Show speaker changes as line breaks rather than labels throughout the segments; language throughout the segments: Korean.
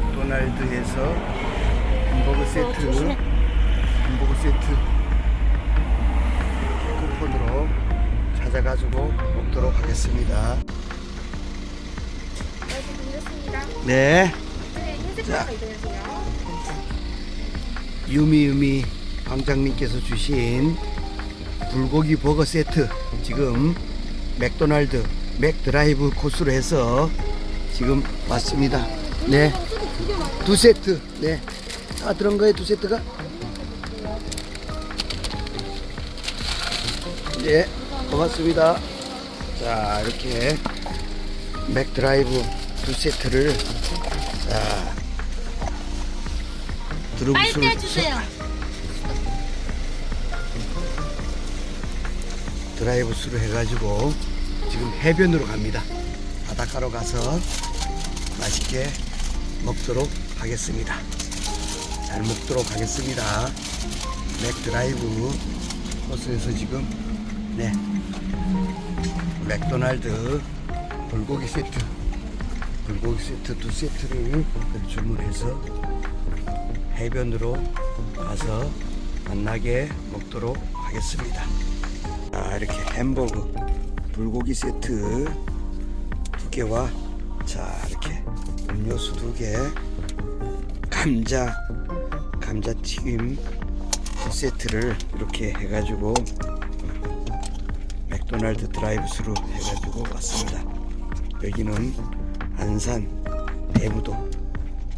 맥도날드에서 햄버거 세트. 햄버거 세트. 쿠폰으로 찾아가지고 먹도록 하겠습니다. 네,
네,
자. 유미유미 방장님께서 주신 불고기 버거 세트. 지금 맥도날드 맥드라이브 코스로 해서 지금 왔습니다. 네, 두 세트. 네, 다 들은 거예요, 두 세트가? 네, 고맙습니다. 자, 이렇게 맥드라이브 두 세트를 자 두루부술
빨대 주세요.
드라이브 스루 해가지고 지금 해변으로 갑니다. 바닷가로 가서 맛있게 먹도록 하겠습니다. 잘 먹도록 하겠습니다. 맥드라이브 코스에서 지금 네 맥도날드 불고기 세트 불고기 세트 두 세트를 주문해서 해변으로 가서 만나게 먹도록 하겠습니다. 자, 이렇게 햄버거 불고기 세트 두 개와 자 이렇게 음료수 두 개, 감자 감자 튀김 두 세트를 이렇게 해가지고 맥도날드 드라이브스루 해가지고 왔습니다. 여기는 안산 대부도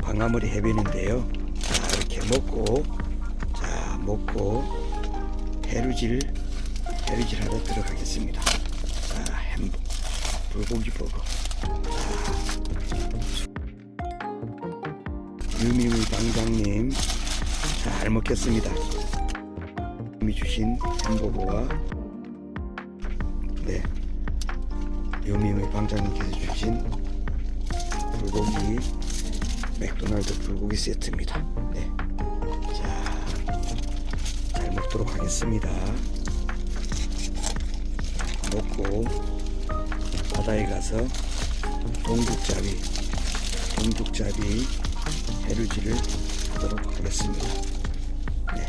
광화머리 해변인데요. 자 이렇게 먹고 자 먹고 해루질 해루질 하러 들어가겠습니다. 자 햄버 불고기 버거. 자, 유미미 방장님 잘 먹겠습니다. 미 주신 햄버거와 네 유미미 방장님께서 주신 불고기 맥도날드 불고기 세트입니다. 네. 자, 잘 먹도록 하겠습니다. 먹고 바다에 가서 동죽잡이, 동죽잡이 해루질을 하도록 하겠습니다. 네.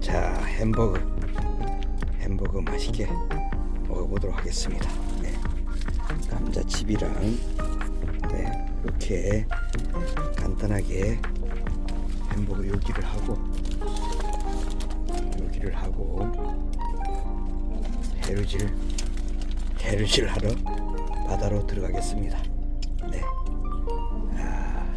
자, 햄버거, 햄버거 맛있게 먹어보도록 하겠습니다. 네. 감자칩이랑 네, 이렇게 간단하게 햄버거 요기를 하고 요기를 하고 해루질 해루질 하러 바다로 들어가겠습니다. 네. 아.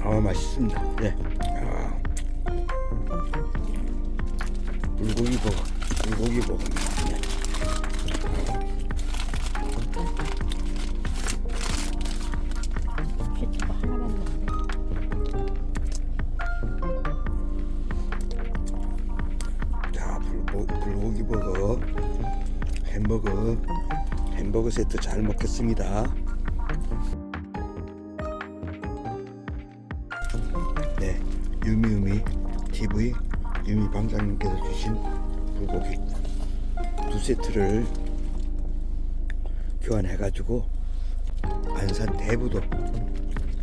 아 맛있습니다. 네. 아. 불고기 버거, 불고기 버거입니다. 네. 햄버거, 햄버거 세트 잘 먹겠습니다. 네, 유미유미 TV 유미 방장님께서 주신 불고기 두 세트를 교환해 가지고 안산 대부도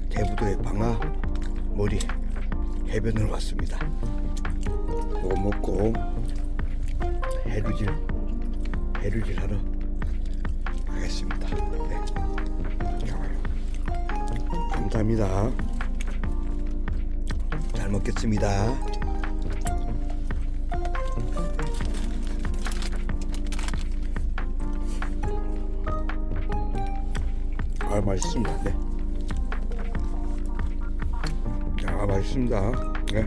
대부도의 방아 머리 해변으로 왔습니다. 이거 먹고 해루질 해루질 하러 가겠습니다. 네. 감사합니다. 잘 먹겠습니다. 아 맛있습니다. 네. 아 맛있습니다. 네.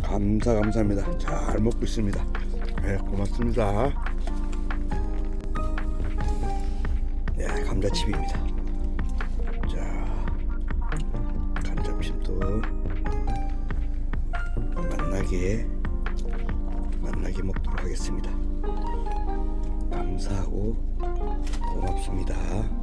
감사 감사합니다. 잘 먹고 있습니다. 네 고맙습니다. 네 감자칩입니다. 자 감자칩도 만나게 만나게 먹도록 하겠습니다. 감사하고 고맙습니다.